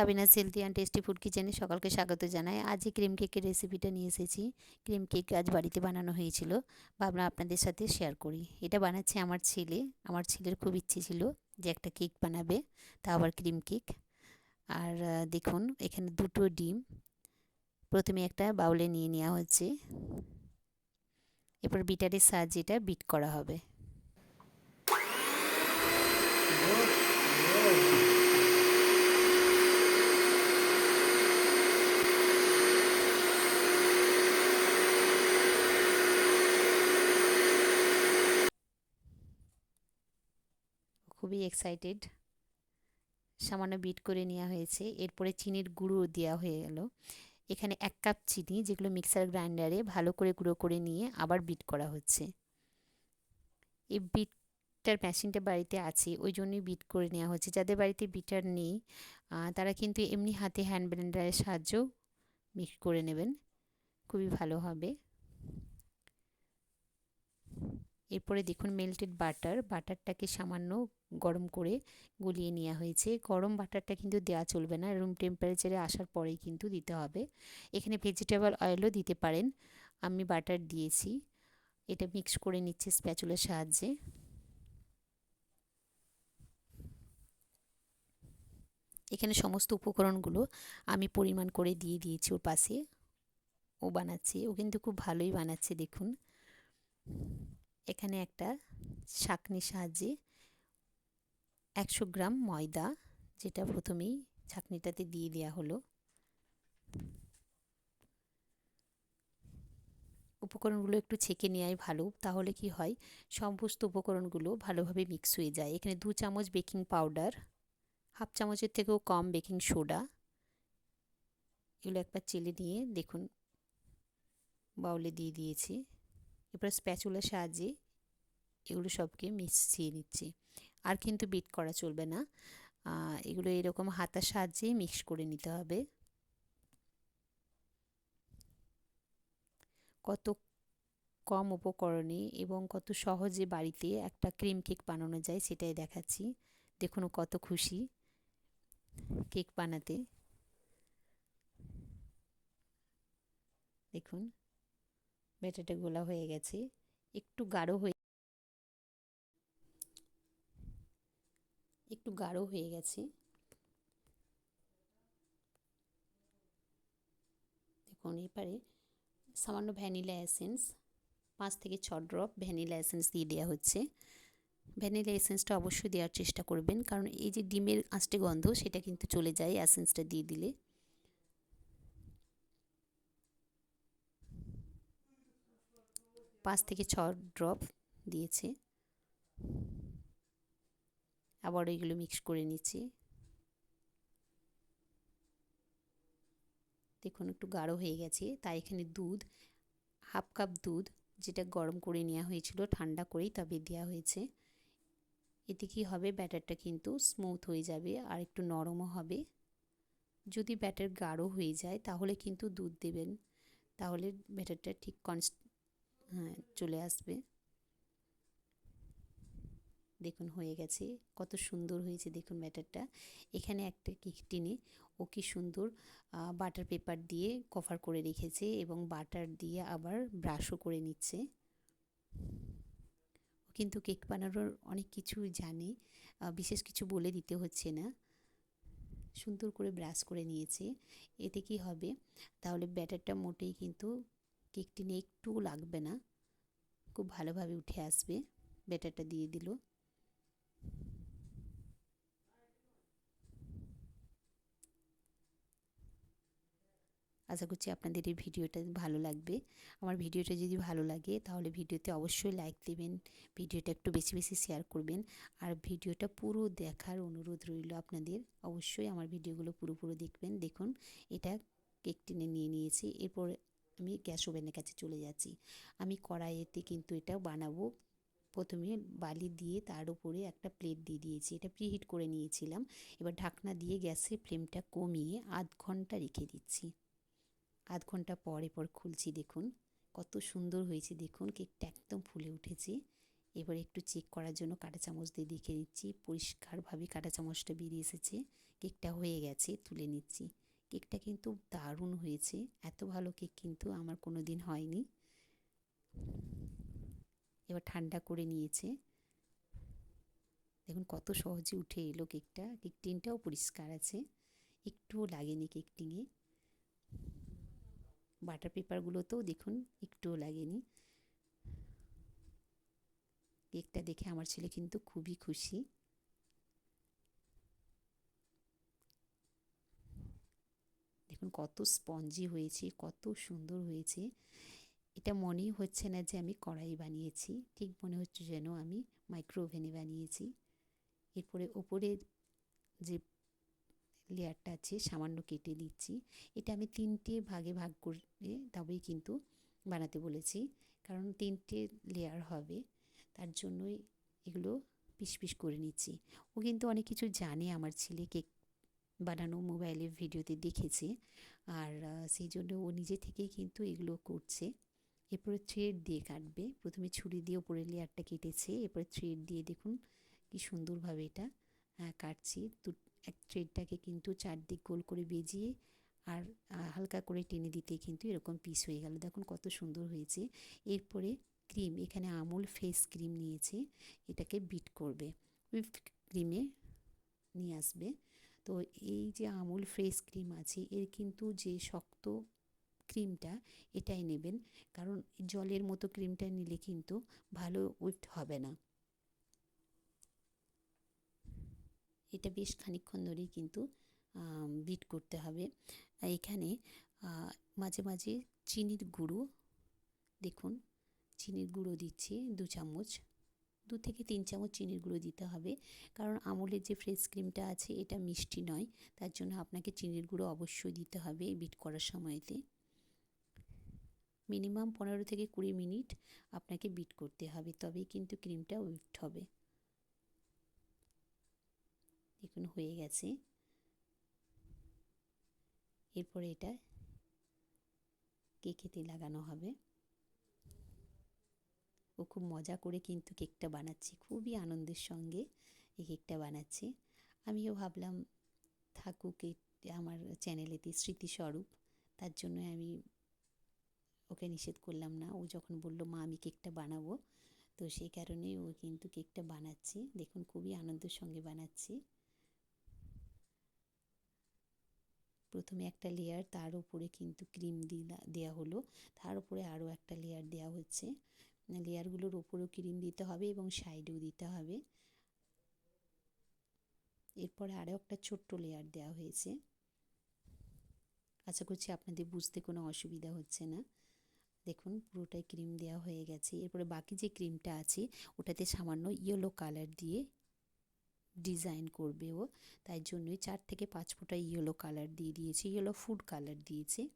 Sabina healthy and tasty food কিচেনে সকালকে স্বাগত জানাই। আজ এই ক্রিম কেকের রেসিপিটা নিয়ে এসেছি। ক্রিম কেক আজ বাড়িতে বানানো হয়েছিল। ভাবলাম আপনাদের সাথে শেয়ার করি। এটা বানাচ্ছে আমার ছেলে। আমার ছেলের খুব ইচ্ছে ছিল যে একটা কেক বানাবে। তা আবার ক্রিম কেক আর দেখুন, এখানে দুটো ডিম। প্রথমে একটা বাউলে নিয়ে নেওয়া হচ্ছে। এরপর বিটারের সাহায্যে এটা বিট করা হবে। খুবই এক্সাইটেড সামান্য বিট করে নেওয়া হয়েছে। এরপরে চিনির গুঁড়ো দেওয়া হয়ে গেল। এখানে এক কাপ চিনি, যেগুলো মিক্সার গ্রাইন্ডারে ভালো করে গুঁড়ো করে নিয়ে আবার বিট করা হচ্ছে। এই বিটটার মেশিনটা বাড়িতে আছে, ওই জন্যই বিট করে নেওয়া হচ্ছে। যাদের বাড়িতে বিটার নেই তারা কিন্তু এমনি হাতে হ্যান্ড ব্লেন্ডারের সাহায্যেও মিক্স করে নেবেন। খুবই ভালো হবে। এরপরে দেখুন মেল্টেড বাটার বাটারটাকে সামান্য গরম করে গুলিয়ে নেওয়া হয়েছে। গরম বাটারটা কিন্তু দেওয়া চলবে না রুম টেম্পারেচারে আসার পরেই কিন্তু দিতে হবে। এখানে ভেজিটেবল অয়েলও দিতে পারেন। আমি বাটার দিয়েছি। এটা মিক্স করে নিচ্ছে স্প্যাচুলার সাহায্যে। এখানে সমস্ত উপকরণগুলো আমি পরিমাণ করে দিয়ে দিয়েছি ওর পাশে। ও বানাচ্ছে, ও কিন্তু খুব ভালোই বানাচ্ছে, দেখুন। এখানে একটা শাকনির সাহায্যে একশো গ্রাম ময়দা, যেটা প্রথমেই ছাঁকনিটাতে দিয়ে দেওয়া হলো। উপকরণগুলো একটু ছেঁকে নেওয়াই ভালো, তাহলে কি হয়, সমস্ত উপকরণগুলো ভালোভাবে মিক্স হয়ে যায়। এখানে দু চামচ বেকিং পাউডার হাফ চামচের থেকেও কম বেকিং সোডা এগুলো একবার চেলে নিয়ে দেখুন বাউলে দিয়ে দিয়েছি। এবার স্প্যাচুলার সাহায্যে এগুলো সবকে মিশিয়ে নিচ্ছি। আর কিন্তু বিট করা চলবে না। এগুলো এরকম হাতার সাহায্যেই মিক্স করে নিতে হবে। কত কম উপকরণে এবং কত সহজে বাড়িতে একটা ক্রিম কেক বানানো যায় সেটাই দেখাচ্ছি। দেখুন কত খুশি কেক বানাতে। দেখুন। ব্যাটারটা গোলা হয়ে গেছে, একটু গাঢ় হয়ে একটু গাঢ় হয়ে গেছে। দেখুন, এবারে সামান্য ভ্যানিলা এসেন্স, পাঁচ থেকে ছ ড্রপ ভ্যানিলা এসেন্স দিয়ে দেওয়া হচ্ছে। ভ্যানিলা এসেন্সটা অবশ্যই দেওয়ার চেষ্টা করবেন, কারণ এই যে ডিমের আঁচটে গন্ধ, সেটা কিন্তু চলে যায় এসেন্সটা দিয়ে দিলে। পাঁচ থেকে ছ ড্রপ দিয়েছে। আবার এগুলো মিক্স করে নিচ্ছি। দেখুন, একটু গাঢ় হয়ে গেছে। তাই এখানে দুধ, হাফ কাপ দুধ যেটা গরম করে নেওয়া হয়েছিল, ঠান্ডা করেই তবে দেওয়া হয়েছে। এতে কি হবে? ব্যাটারটা কিন্তু স্মুথ হয়ে যাবে আর একটু নরমও হবে। যদি ব্যাটার গাঢ় হয়ে যায়, তাহলে কিন্তু দুধ দেবেন। তাহলে ব্যাটারটা ঠিক কনস্ট চলে আসবে। দেখুন, হয়ে গেছে। কত সুন্দর হয়েছে দেখুন ব্যাটারটা এখানে একটা কেক টিনে ও কি সুন্দর বাটার পেপার দিয়ে কভার করে রেখেছে এবং বাটার দিয়ে আবার ব্রাশও করে নিচ্ছে। কিন্তু কেক বানানোর অনেক কিছু জানে বিশেষ কিছু বলে দিতে হচ্ছে না। সুন্দর করে ব্রাশ করে নিয়েছে। এতে কি হবে? তাহলে ব্যাটারটা মোটেই কিন্তু কেক টিনে একটুও লাগবে না। খুব ভালোভাবে উঠে আসবে। ব্যাটারটা দিয়ে দিল। আশা করছি আপনাদের এই ভিডিওটা ভালো লাগবে। আমার ভিডিওটা যদি ভালো লাগে, তাহলে ভিডিওতে অবশ্যই লাইক দেবেন, ভিডিওটা একটু বেশি বেশি শেয়ার করবেন। আর ভিডিওটা পুরো দেখার অনুরোধ রইল আপনাদের। অবশ্যই আমার ভিডিওগুলো পুরো পুরো দেখবেন। দেখুন, এটা কেক টেনে নিয়ে নিয়েছি। এরপর আমি গ্যাস ওভেনের কাছে চলে যাচ্ছি। আমি কড়াইয়েতে কিন্তু এটা বানাবো। প্রথমে বালি দিয়ে তার উপরে একটা প্লেট দিয়ে দিয়েছি। এটা প্রিহিট করে নিয়েছিলাম। এবার ঢাকনা দিয়ে গ্যাসের ফ্লেমটা কমিয়ে আধ ঘণ্টা রেখে দিচ্ছি। আধ ঘণ্টা পরে পর খুলছি দেখুন। কত সুন্দর হয়েছে দেখুন। কেকটা একদম ফুলে উঠেছে। এবার একটু চেক করার জন্য কাঁটা চামচ দিয়ে দেখে নিচ্ছি। পরিষ্কারভাবে কাঁটা চামচটা বেরিয়ে এসেছে। কেকটা হয়ে গেছে। তুলে নিচ্ছি। কেকটা কিন্তু দারুণ হয়েছে। এত ভালো কেক কিন্তু আমার কোনো দিন হয়নি। এবার ঠান্ডা করে নিয়েছে। দেখুন কত সহজে উঠে এলো কেকটা। কেক টিনটাও পরিষ্কার আছে। একটুও লাগেনি কেক টিনে। বাটার পেপারগুলোতেও দেখুন একটুও লাগেনি। কেকটা দেখে আমার ছেলে কিন্তু খুবই খুশি। দেখুন কত স্পঞ্জি হয়েছে, কত সুন্দর হয়েছে। এটা মনেই হচ্ছে না যে আমি কড়াই বানিয়েছি, ঠিক মনে হচ্ছে যেন আমি মাইক্রো ওভেনে বানিয়েছি। এরপরে ওপরের যে লেয়ারটা আছে, সামান্য কেটে দিচ্ছি। এটা আমি তিনটে ভাগে ভাগ করে তবেই কিন্তু বানাতে বলেছি, কারণ তিনটে লেয়ার হবে, তার জন্যই এগুলো পিস পিস করে নিচ্ছি। ও কিন্তু অনেক কিছু জানে আমার ছেলে কেক বানানো মোবাইলে ভিডিওতে দেখেছে। আর সেই জন্য ও নিজে থেকেই কিন্তু এগুলো করছে। এরপরে থ্রেড দিয়ে কাটবে। প্রথমে ছুরি দিয়ে ওপরের লেয়ারটা কেটেছে। এরপরে থ্রেড দিয়ে দেখুন কি সুন্দরভাবে এটা কাটছি। দু এক থ্রেডটাকে কিন্তু চারদিক গোল করে বেজিয়ে আর হালকা করে টেনে দিতে কিন্তু এরকম পিস হয়ে গেল। দেখুন কত সুন্দর হয়েছে। এরপরে ক্রিম এখানে আমুল ফেস ক্রিম নিয়েছে। এটাকে বিট করবে। হুইপ ক্রিমে নিয়ে আসবে। তো এই যে আমুল ফ্রেশ ক্রিম আছে, এর কিন্তু যে শক্ত ক্রিমটা, এটাই নেবেন। কারণ জলের মতো ক্রিমটা নিলে কিন্তু ভালো উইফট হবে না। এটা বেশ খানিক্ষণ ধরেই কিন্তু বিট করতে হবে। এখানে মাঝে মাঝে চিনির গুঁড়ো, দেখুন, চিনির গুঁড়ো দিচ্ছি দু চামচ। দু থেকে তিন চামচ চিনির গুঁড়ো দিতে হবে। কারণ আমুলের যে ফ্রেশ ক্রিমটা আছে, এটা মিষ্টি নয়। তার জন্য আপনাকে চিনির গুঁড়ো অবশ্যই দিতে হবে বিট করার সময়তে। মিনিমাম পনেরো থেকে কুড়ি মিনিট আপনাকে বিট করতে হবে, তবেই কিন্তু ক্রিমটা উইফট হবে। দেখুন, হয়ে গেছে। এরপরে এটা কেকেতে লাগানো হবে। ও খুব মজা করে কিন্তু কেকটা বানাচ্ছি। খুবই আনন্দের সঙ্গে এই কেকটা বানাচ্ছি। আমিও ভাবলাম, থাকুক আমার চ্যানেলেতে স্মৃতিস্বরূপ তার জন্য আমি ওকে নিষেধ করলাম না। ও যখন বলল, মা, আমি কেকটা বানাবো। তো সেই কারণেই ও কিন্তু কেকটা বানাচ্ছে। দেখুন, খুবই আনন্দের সঙ্গে বানাচ্ছে। প্রথমে একটা লেয়ার তার উপরে কিন্তু ক্রিম দিলা দেওয়া হলো। তার উপরে আরও একটা লেয়ার দেওয়া হচ্ছে। লেয়ারগুলোর ওপরেও ক্রিম দিতে হবে এবং সাইডেও দিতে হবে। এরপরে আরও একটা ছোট্ট লেয়ার দেওয়া হয়েছে। আশা করছি আপনাদের বুঝতে কোনো অসুবিধা হচ্ছে না। দেখুন, পুরোটাই ক্রিম দেওয়া হয়ে গেছে। এরপরে বাকি যে ক্রিমটা আছে, ওটাতে সামান্য ইয়েলো কালার দিয়ে ডিজাইন করবে ও। তাই জন্যই চার থেকে পাঁচ ফোঁটা ইয়েলো কালার দিয়ে দিয়েছে ইয়েলো ফুড কালার দিয়েছে।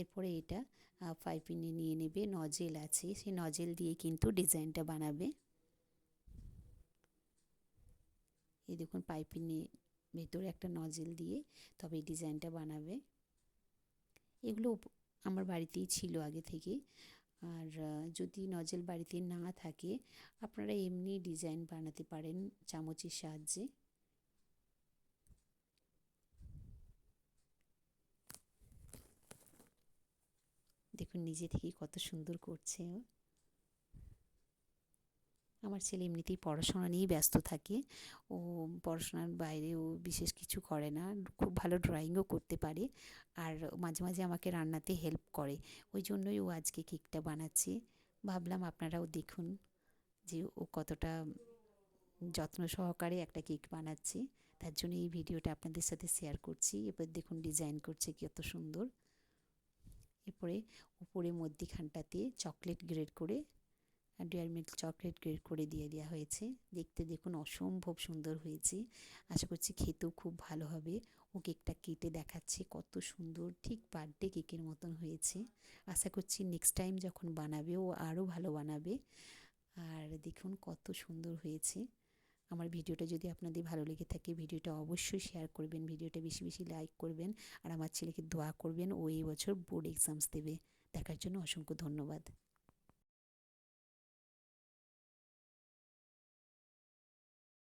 এরপরে এটা পাইপিনে নিয়ে নেবে নজেল আছে সেই নজেল দিয়ে কিন্তু ডিজাইনটা বানাবে। এই দেখুন পাইপিনে ভেতরে একটা নজেল দিয়ে তবে এই ডিজাইনটা বানাবে। এগুলো আমার বাড়িতেই ছিল আগে থেকে। আর যদি নজেল বাড়িতে না থাকে, আপনারা এমনি ডিজাইন বানাতে পারেন চামচের সাহায্যে। দেখুন নিজে থেকেই কত সুন্দর করছে আমার ছেলে এমনিতেই পড়াশোনা নিয়েই ব্যস্ত থাকে। ও পড়াশোনার বাইরে ও বিশেষ কিছু করে না, খুব ভালো ড্রয়িংও করতে পারে আর মাঝে মাঝে আমাকে রান্নাতে হেল্প করে। ওই জন্যই ও আজকে কেকটা বানাচ্ছে। ভাবলাম আপনারাও দেখুন যে ও কতটা যত্ন সহকারে একটা কেক বানাচ্ছে। তার জন্য এই ভিডিওটা আপনাদের সাথে শেয়ার করছি। এবার দেখুন ডিজাইন করছে কত সুন্দর। এরপরে উপরে মধ্যিখানটাতে চকলেট গ্রেড করে ডেয়ার মিল্ক চকলেট গ্রেড করে দিয়ে দেওয়া হয়েছে। দেখতে দেখুন অসম্ভব সুন্দর হয়েছে। আশা করছি খেতেও খুব ভালো হবে। ও কেকটা কেটে দেখাচ্ছে কত সুন্দর, ঠিক বার্থডে কেকের মতন হয়েছে। আশা করছি নেক্সট টাইম যখন বানাবে ও আরও ভালো বানাবে। আর দেখুন কত সুন্দর হয়েছে। আমার ভিডিওটা যদি আপনাদের ভালো লেগে থাকে, ভিডিওটা অবশ্যই শেয়ার করবেন, ভিডিওটা বেশি বেশি লাইক করবেন আর আমার ছেলেকে দোয়া করবেন, ও এই বছর বোর্ড এক্সামস দেবে। দেখার জন্য অসংখ্য ধন্যবাদ।